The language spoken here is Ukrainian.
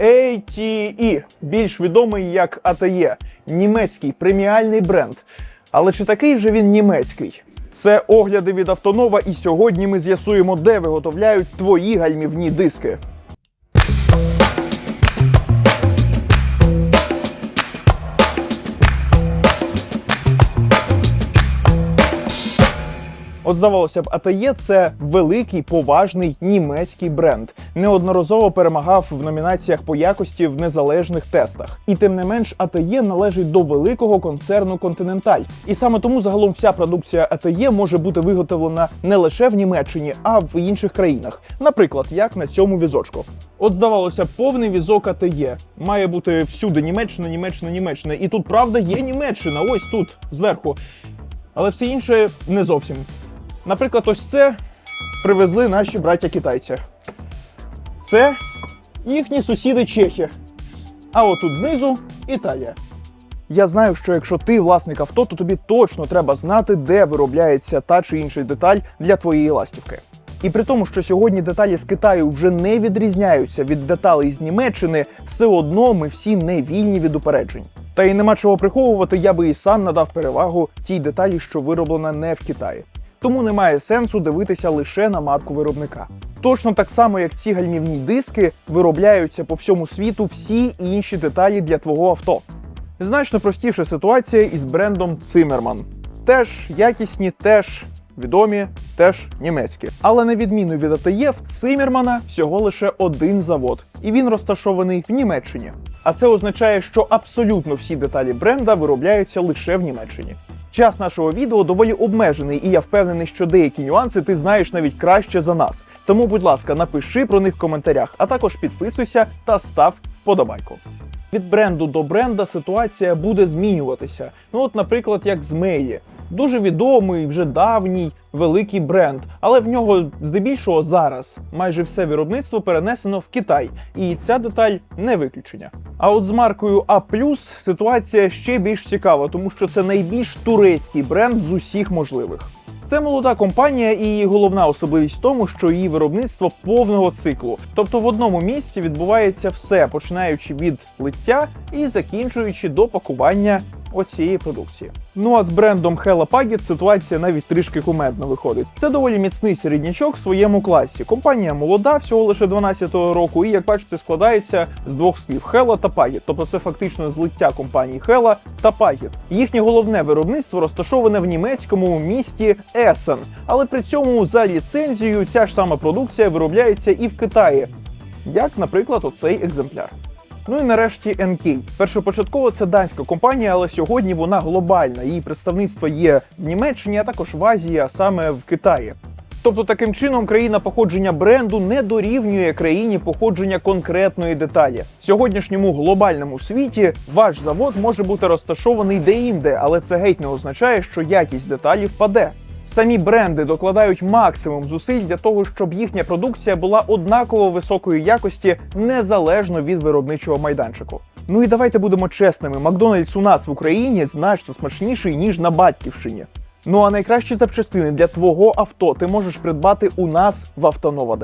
ATE, більш відомий як ATE, німецький преміальний бренд. Але чи такий же він німецький? Це огляди від Автонова, і сьогодні ми з'ясуємо, де виготовляють твої гальмівні диски. От здавалося б, АТЕ це великий поважний німецький бренд. Неодноразово перемагав в номінаціях по якості в незалежних тестах. І тим не менш, АТЕ належить до великого концерну Continental. І саме тому загалом вся продукція АТЕ може бути виготовлена не лише в Німеччині, а в інших країнах. Наприклад, як на цьому візочку. От здавалося, повний візок АТЕ має бути всюди Німеччина, Німеччина, Німеччина. І тут правда є Німеччина, ось тут зверху. Але все інше не зовсім. Наприклад, ось це привезли наші браття китайці. Це їхні сусіди чехи. А отут знизу Італія. Я знаю, що якщо ти власник авто, то тобі точно треба знати, де виробляється та чи інша деталь для твоєї ластівки. І при тому, що сьогодні деталі з Китаю вже не відрізняються від деталей з Німеччини, все одно ми всі не вільні від упереджень. Та й нема чого приховувати, я би і сам надав перевагу тій деталі, що вироблена не в Китаї. Тому немає сенсу дивитися лише на матку виробника. Точно так само, як ці гальмівні диски виробляються по всьому світу всі інші деталі для твого авто. Значно простіша ситуація із брендом Цимерман. Теж якісні, теж відомі, теж німецькі. Але на відміну від АТЄ, в Цимермана всього лише один завод, і він розташований в Німеччині. А це означає, що абсолютно всі деталі бренда виробляються лише в Німеччині. Час нашого відео доволі обмежений, і я впевнений, що деякі нюанси ти знаєш навіть краще за нас. Тому, будь ласка, напиши про них в коментарях, а також підписуйся та став вподобайку. Від бренду до бренда ситуація буде змінюватися. Ну, от, наприклад, як з Меї. Дуже відомий, вже давній великий бренд, але в нього здебільшого зараз майже все виробництво перенесено в Китай, і ця деталь не виключення. А от з маркою А ситуація ще більш цікава, тому що це найбільш турецький бренд з усіх можливих. Це молода компанія, і її головна особливість в тому, що її виробництво повного циклу. Тобто в одному місці відбувається все, починаючи від лиття і закінчуючи до пакування оцієї продукції. Ну а з брендом Hella Pagget ситуація навіть трішки кумедно виходить. Це доволі міцний середнячок в своєму класі. Компанія молода, всього лише 12-го року, і як бачите, складається з двох слів Hella та Pagget. Тобто це фактично злиття компанії Hella та Pagget. Їхнє головне виробництво розташоване в німецькому місті Есен, але при цьому за ліцензією ця ж сама продукція виробляється і в Китаї, як, наприклад, оцей екземпляр. Ну і нарешті NK. Першопочатково це данська компанія, але сьогодні вона глобальна. Її представництво є в Німеччині, а також в Азії, а саме в Китаї. Тобто таким чином країна походження бренду не дорівнює країні походження конкретної деталі. В сьогоднішньому глобальному світі ваш завод може бути розташований де-інде, але це геть не означає, що якість деталі впаде. Самі бренди докладають максимум зусиль для того, щоб їхня продукція була однаково високої якості незалежно від виробничого майданчику. Ну і давайте будемо чесними: Макдональдс у нас в Україні значно смачніший ніж на батьківщині. Ну а найкращі запчастини для твого авто ти можеш придбати у нас в Автонова.